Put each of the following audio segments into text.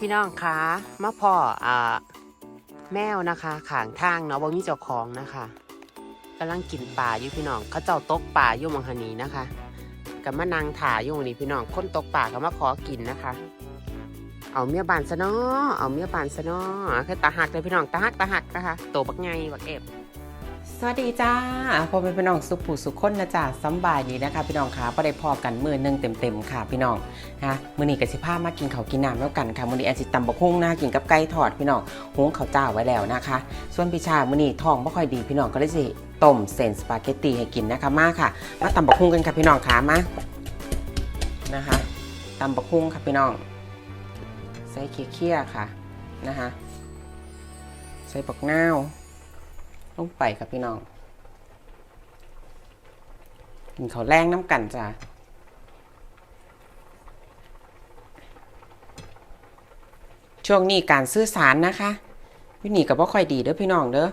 พี่น้องคะมาพ่ออ่าแมวนะคะขางทางเนาะบ่มีเจ้าของนะคะกำลังกินป่าอยู่พี่น้อง เขาเจ้าตกป่าอยู่มังหนีนะคะกับมานางถ่ายอยู่ม้องนี่พี่น้องคนตกป่าก็มาขอกินนะคะ เอาเมียบานซะเนาะเอาเมียบานซะเนาะคือตาหักเลยพี่น้องตาหักตาหักนะคะโตบักไงบักเอฟ สวัสดีจ้าพ่อแม่พี่น้องสุขผู้สุขคนนะจ้าสำบายดีนะคะ พี่น้องคะพอได้พอกันมือนึงเต็มๆค่ะ พี่น้องนะมือนี้กับสิผ้ามากินข้าวกินน้ำแล้วกันค่ะมือนี้แอนสิตำบกฮุ้งนะกินกับไก่ทอดพี่น้องหุงข้าวเจ้าไว้แล้วนะคะ ส่วนพี่ชามือนี้ท้องไม่ค่อยดีพี่น้องก็เลยสิต้มเส้นสปาเกตตีให้กินนะคะมาค่ะมาตำบกฮุ้งกันค่ะพี่น้องคะมานะคะตำบกฮุ้งค่ะพี่น้อง ใส่เคี่ยๆค่ะนะคะใส่บักนาว ลงไปครับพี่น้องกินข้าแรงน้ำกันจ้ะช่วงนี้การซื้อสารนะคะพี่นี่กับว่าค่อยดีเด้อพี่น้องเด้อ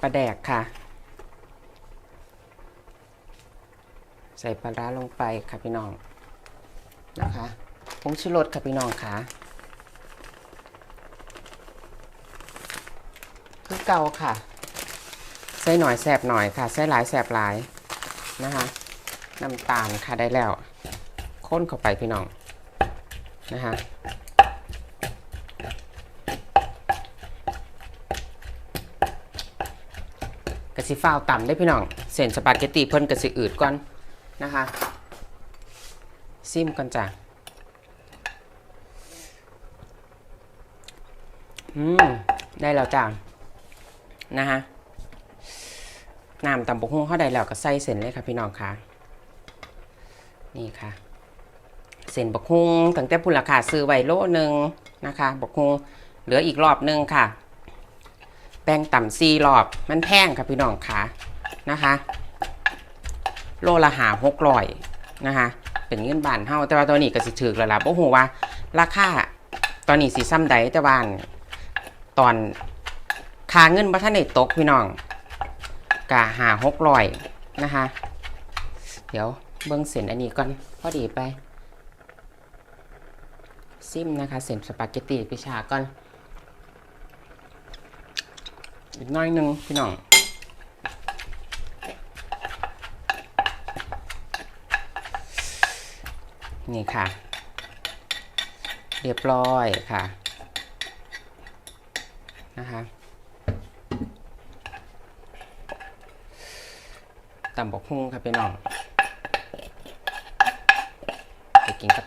ปลาแดกค่ะ ใส่ปลาร้าลงไปค่ะพี่น้องนะคะผงชูรสค่ะพี่น้องค่ะคือ เก่าค่ะ ใส่หน่อยแสบหน่อยค่ะ ใส่หลายแสบหลายนะคะน้ำตาลค่ะได้แล้วค้นเข้าไปพี่น้องนะคะกระสิฟ้าวต่ำได้พี่น้องเส้นสปาเกตตีเพิ่นกระสิอืดก่อนนะคะซิมก่อนจ้ะอืม ได้แล้วจ้ะ นะคะน้ำตำบกหุ่งเข้าได้แล้วก็ใส่เส้นเลยค่ะพี่น้องค่ะ นี่ค่ะ เส้นบกหุ่งตั้งแต่พุ่นราคาซื้อไว้โลหนึ่งนะคะบกหุ่งเหลืออีกรอบหนึงค่ะ แป้งต่ำซีรอบมันแพงค่ะพี่น้องค่ะนะคะ โลละหาหกร้อยนะคะ เป็นเงินบานเฮาแต่ว่าตัวนี้ก็สิถือแล้วล่ะบ่ฮู้ว่า ราคาตอนนี้สิซ้ำใดแต่ว่าตอน ค่าเงินบ่ทันได้ตกพี่น้องกะหาหกร้อยนะคะ เดี๋ยวเบิ้องเส้นอันนี้ก่อนพอดีไป ซิมนะคะเส้นสปาเกตตีพิชาก่อน อีกน้อยหนึงพี่น้องนี่ค่ะ เรียบร้อยค่ะนะคะ ตำบกฮุ่งครับพี่น้องไปกินกับ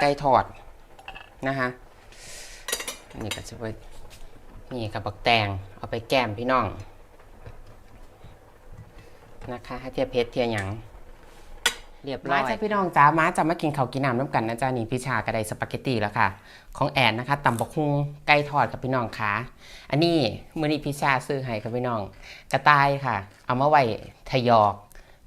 ไก่ทอดนะคะนี่ก็จะไปนี่กับบักแตงเอาไปแก้มพี่น้อง นะคะให้เทียบเพชรเทียหยัง เรียบร้อยมาจ้าพี่น้องจ้ามาจะมากินข้าวกินน้ำน้ำกันนะจ้านี่พี่ชากระไดสปาเกตตีแล้วค่ะ ของแอนนะคะตำบกฮุ่งไก่ทอดกับพี่น้องค่ะ อันนี้มือนี้พี่ชาซื้อให้ครับพี่น้อง กระต่ายค่ะ เอามาไว้ทยอก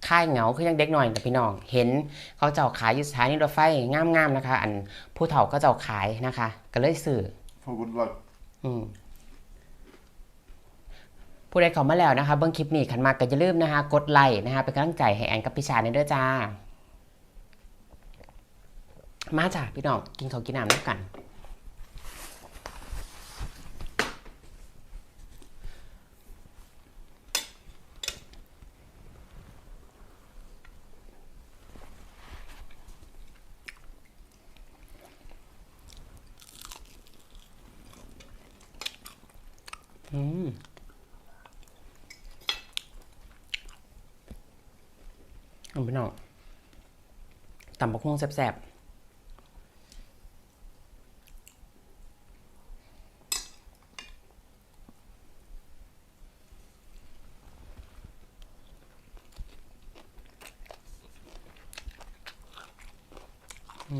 ค่ายเหงาคือยังเด็กหน่อยแต่พี่น้อง เห็นเขาเจ้าขายอยู่สถานีรถไฟงามๆนะคะ อันผู้เฒ่าก็เจ้าขายนะคะ ก็เลยซื้อ For good luck. อืมผู้ใดเข้ามาแล้วนะคะเบิ้งคลิปนี้ขันมากก็อย่าลืมนะคะ กดไลค์นะคะเป็นกำลังใจให้แอนกับพี่ชาในเด้อจ้า มาจ้าพี่น้องกินข้าวกินน้ำด้วยกัน อืมเอาพี่น้องตำบักหุ่งแซ่บๆ อื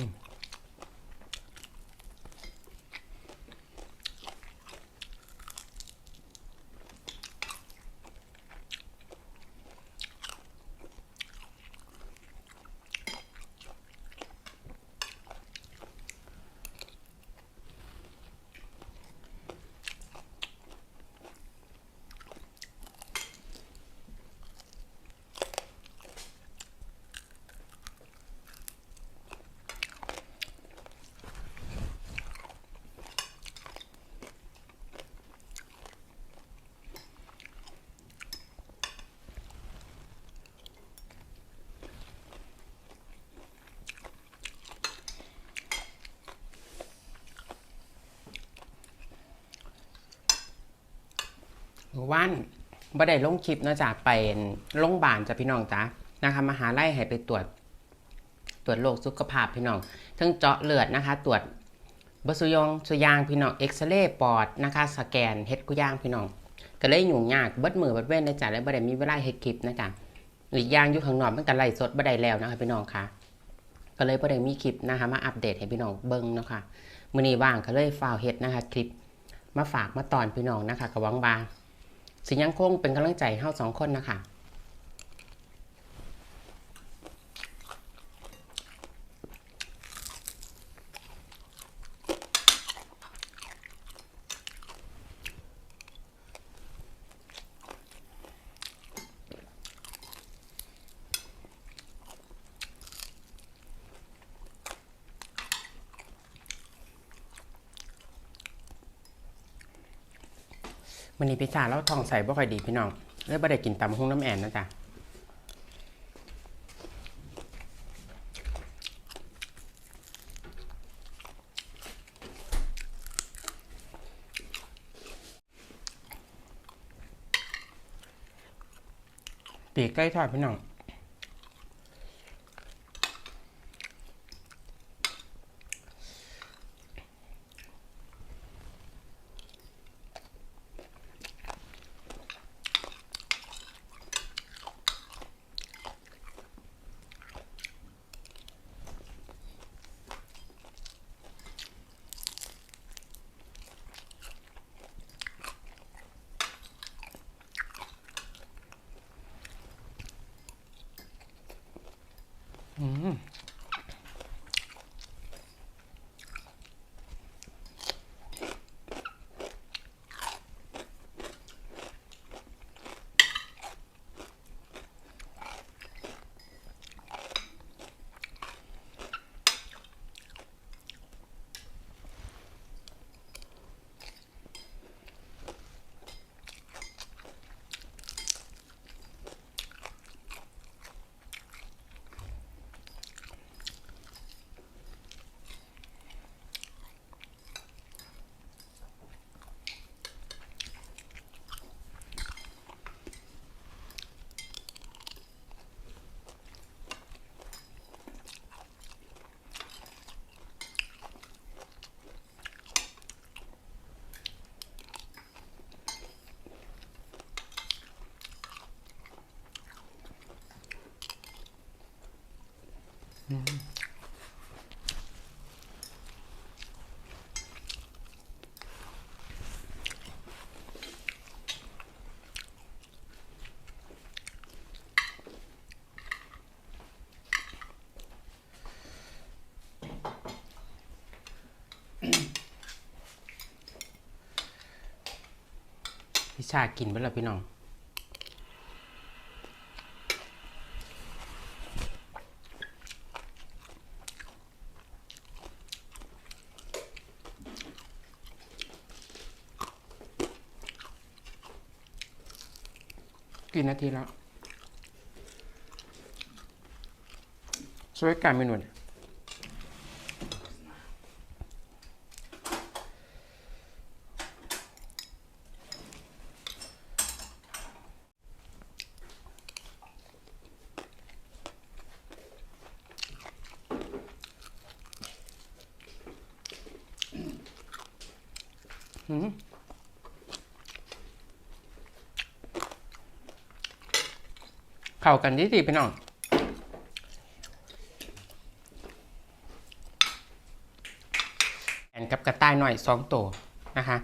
วานบ่ได้ลงคลิปเนาะจ้ะไปโรงพยาบาลจ้ะพี่น้องจ้ะนะคะมหาลัยให้ไปตรวจ ตรวจโรคสุขภาพพี่น้องทั้งเจาะเลือดนะคะ ตรวจบสุยองสุยางพี่น้องเอ็กซเรย์ปอดนะคะ สแกนเฮ็ดกุย่างพี่น้อง ก็เลยยุ่งยากเบิดมือเบิดเว้นนะจ๊ะแล้วบ่ได้มีเวลาเฮ็ดคลิปนะจ๊ะอีกอย่างอยู่ข้างนอกมันก็ไล่สดบ่ได้แล้วนะคะพี่น้องค่ะ ก็เลยบ่ได้มีคลิปนะคะ มาอัปเดตให้พี่น้องเบิ่งเนาะค่ะมื้อนี้ว่างก็เลยฟ้าวเฮ็ดนะคะ คลิปมาฝากมาตอนพี่น้องนะคะก็หวังว่า สิยังคงเป็นกำลังใจให้เฮาสองคนนะคะ มันนี้พิซซ่าแล้วทองใส่บ่ค่อยดีพี่น้องเลยบ่ได้กินตำหุ้งน้ำแอนนะจ๊ะปีกใกล้ทอดพี่น้อง อืม พิซซ่ากินไปแล้วพี่น้อง กี่นาทีแล้วช่วยการเมนูหน่ยหืม เข้ากันดีดีๆพี่น้องแอนกับกระต่ายหน่อยสองตัวนะคะ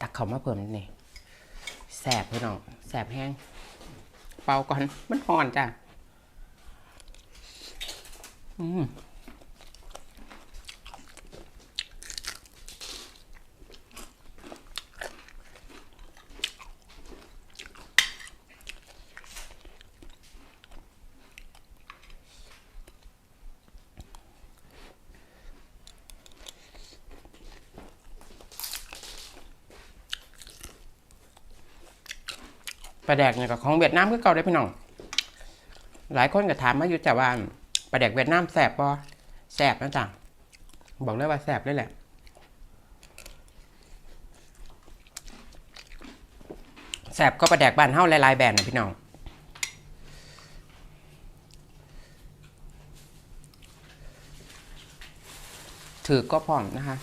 ตักเขามาเพิ่มนี่แสบพี่น้องแสบแห้ง เป่าก่อน มันหอนจ้ะ อืม ปลาแดกเนี่ยกับของเวียดนามก็เก่าได้พี่น้อง หลายคนก็ถามมาอยู่แต่ว่าปลาแดกเวียดนามแสบปะแสบนะจ๊ะบอกเลยว่าแสบเลยแหละแสบก็ปลาแดกบ้านเฮาหลายๆแบรนด์นะพี่น้องถือก็พร้อมนะคะ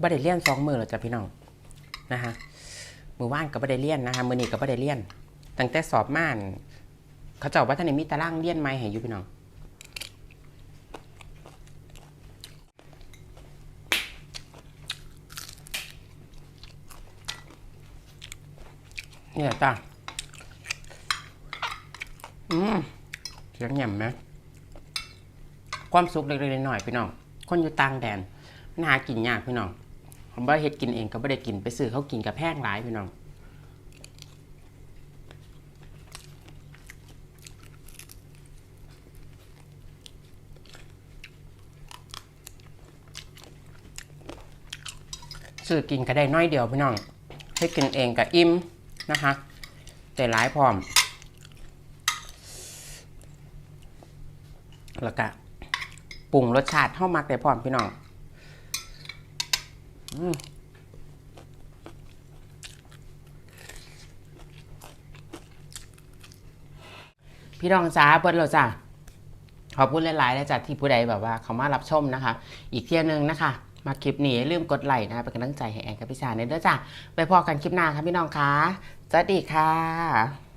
บ่ได้เลี่ยนสองมือหรอจ้ะพี่น้องนะคะมือว่านก็บ่ได้เลี่ยนนะคะมือนี้ก็บ่ได้เลี่ยนตั้งแต่สอบม่าน เขาเจ้าว่าท่านี้มีตารางเลี่ยนไหมให้อยู่พี่น้องนี่แหละจ้ะอืมเสียงแหย่มไหมความสุขเล็กๆน้อยๆพี่น้อง คนอยู่ต่างแดนมันหากินยากพี่น้อง ผมบ่เฮ็ดกินเองก็บ่ได้กินไปซื้อเขากินกับแพงหลายพี่น้องซื้อกินก็ได้น้อยเดียวพี่น้องให้กินเองกับอิ่มนะคะแต่หลายพร้อม แล้วก็ปรุงรสชาติเข้ามักได้พร้อมพี่น้อง พี่น้องจ้าเปิดเราจ้าขอบคุณหลายๆเลยจ้ะที่ผู้ใดแบบว่าเขามารับชมนะคะ อีกเที่ยหนึงนะคะ มาคลิปนี้อย่าลืมกดไลค์นะเป็นกำลังใจให้แอนกับพี่ชาในเด้อจ้ะไปพอกันคลิปหน้าค่ะพี่น้องคะสวัสดีค่ะ